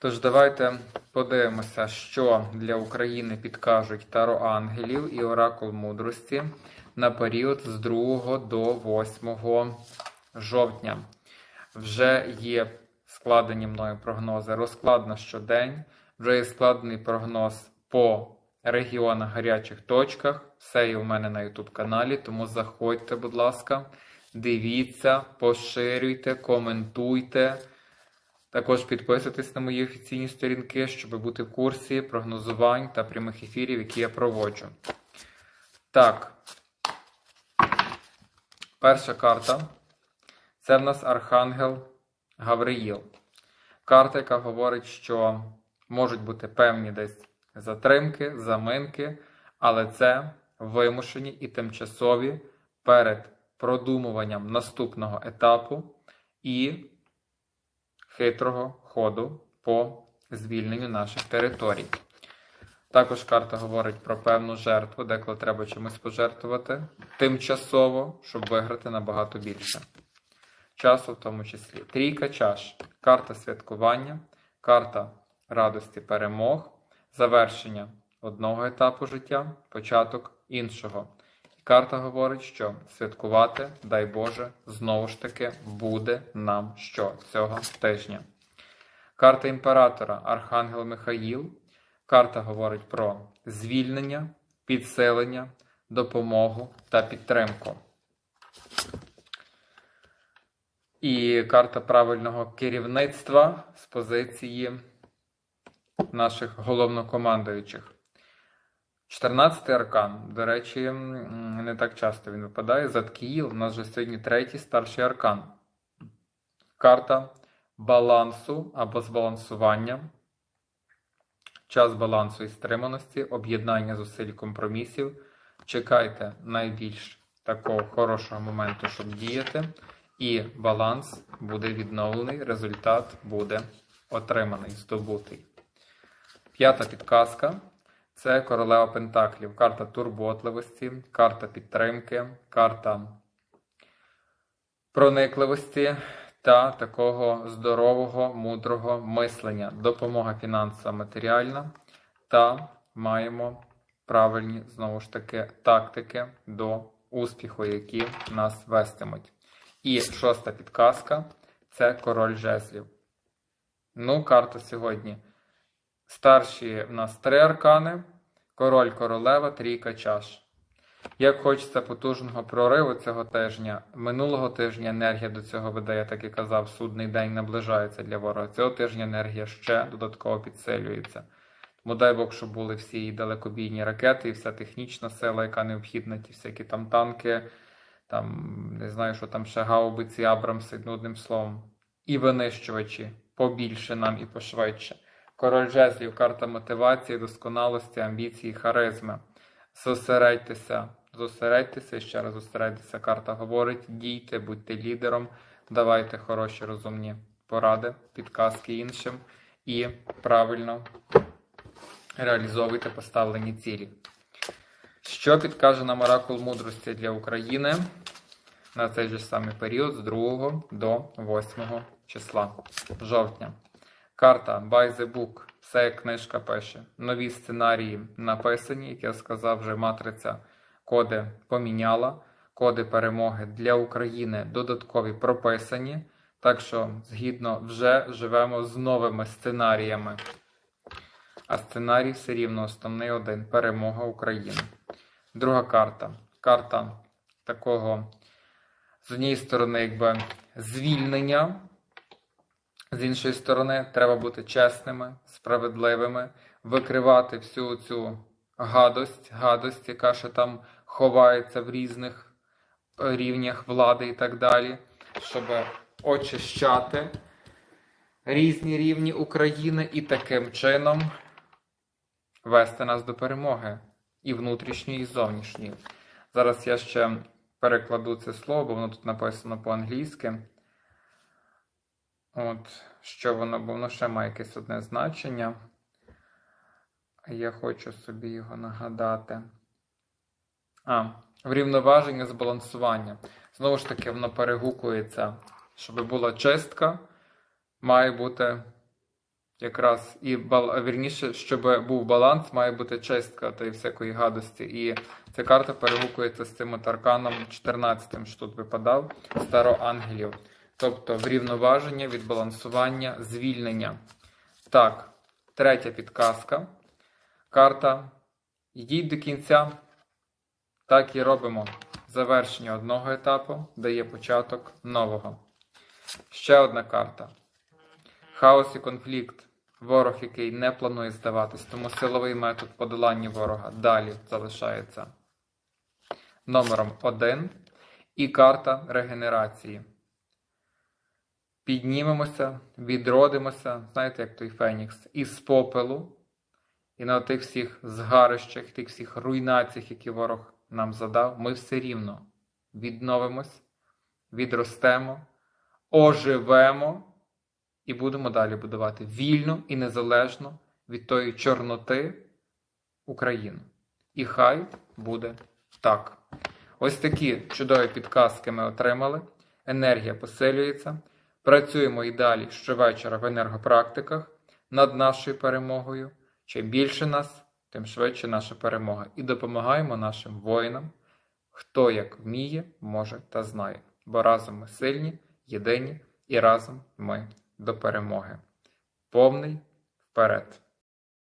Тож давайте подивимося, що для України підкажуть Таро Ангелів і Оракул мудрості на період з 2 до 8 жовтня. Вже є складені мною прогнози. Розклад на щодень, вже є складений прогноз по регіонах гарячих точках. Все є у мене на YouTube каналі, тому заходьте, будь ласка, дивіться, поширюйте, коментуйте. Також підписуйтесь на мої офіційні сторінки, щоб бути в курсі прогнозувань та прямих ефірів, які я проводжу. Так. Перша карта це в нас Архангел Гавриїл. Карта, яка говорить, що можуть бути певні десь затримки, заминки, але це вимушені і тимчасові перед продумуванням наступного етапу і хитрого ходу по звільненню наших територій. Також карта говорить про певну жертву, деколи треба чимось пожертвувати тимчасово, щоб виграти набагато більше. Часу в тому числі. Трійка чаш, карта святкування, карта радості перемог, завершення одного етапу життя, початок іншого. Карта говорить, що святкувати, дай Боже, знову ж таки буде нам що цього тижня. Карта імператора Архангел Михаїл. Карта говорить про звільнення, підсилення, допомогу та підтримку. І карта правильного керівництва з позиції наших головнокомандуючих. 14-й аркан, до речі, не так часто він випадає. Заткіїл, у нас вже сьогодні третій старший аркан. Карта балансу або збалансування. Час балансу і стриманості, об'єднання зусиль компромісів. Чекайте найбільш такого хорошого моменту, щоб діяти. І баланс буде відновлений, результат буде отриманий, здобутий. П'ята підказка це королева Пентаклів. Карта турботливості, карта підтримки, карта проникливості та такого здорового, мудрого мислення, допомога фінансова матеріальна та маємо правильні, знову ж таки, тактики до успіху, які нас вестимуть. І шоста підказка це король жезлів. Ну, карта сьогодні. Старші в нас три аркани, король королева, трійка чаш. Як хочеться потужного прориву цього тижня, минулого тижня енергія до цього веде, я так і казав, судний день наближається для ворога. Цього тижня енергія ще додатково підсилюється. Тому дай Бог, щоб були всі далекобійні ракети, і вся технічна сила, яка необхідна, ті всякі там танки, там не знаю, що там ще гаубиці, Абрамси, ну, одним словом, і винищувачі побільше нам і пошвидше. Король жезлів, карта мотивації, досконалості, амбіції, харизми. Зосередьтеся, зосередьтеся, ще раз зосередьтеся. Карта говорить, дійте, будьте лідером, давайте хороші розумні поради, підказки іншим і правильно реалізовуйте поставлені цілі. Що підкаже нам оракул мудрості для України на цей же самий період з 2 до 8 числа жовтня? Карта By the Book. Все книжка пише. Нові сценарії написані, як я сказав, вже матриця коди поміняла. Коди перемоги для України додаткові прописані. Так що, згідно, вже живемо з новими сценаріями. А сценарій все рівно основний один перемога України. Друга карта. Карта такого, з однієї сторони, якби звільнення. З іншої сторони, треба бути чесними, справедливими, викривати всю цю гадость, гадость, яка ще там ховається в різних рівнях влади і так далі, щоб очищати різні рівні України і таким чином вести нас до перемоги і внутрішньої, і зовнішньої. Зараз я ще перекладу це слово, бо воно тут написано по-англійськи. От, що воно, бо воно ще має якесь одне значення. Я хочу собі його нагадати. А, врівноваження збалансування. Знову ж таки, воно перегукується, щоб була чистка, має бути якраз і бал... вірніше, щоб був баланс, має бути чистка тієї всякої гадості. І ця карта перегукується з цим от арканом 14, що тут випадав, староангелів. Тобто врівноваження, відбалансування, звільнення. Так, третя підказка. Карта. Йдіть до кінця. Так і робимо. Завершення одного етапу дає початок нового. Ще одна карта. Хаос і конфлікт. Ворог, який не планує здаватись, тому силовий метод подолання ворога далі залишається номером 1. І карта регенерації. Піднімемося, відродимося, знаєте, як той Фенікс, із попелу. І на тих всіх згарищах, тих всіх руйнаціях, які ворог нам задав, ми все рівно відновимось, відростемо, оживемо і будемо далі будувати вільно і незалежно від тої чорноти Україну. І хай буде так. Ось такі чудові підказки ми отримали. Енергія посилюється. Працюємо і далі щовечора в енергопрактиках над нашою перемогою. Чим більше нас, тим швидше наша перемога. І допомагаємо нашим воїнам, хто як вміє, може та знає. Бо разом ми сильні, єдині і разом ми до перемоги. Повний вперед!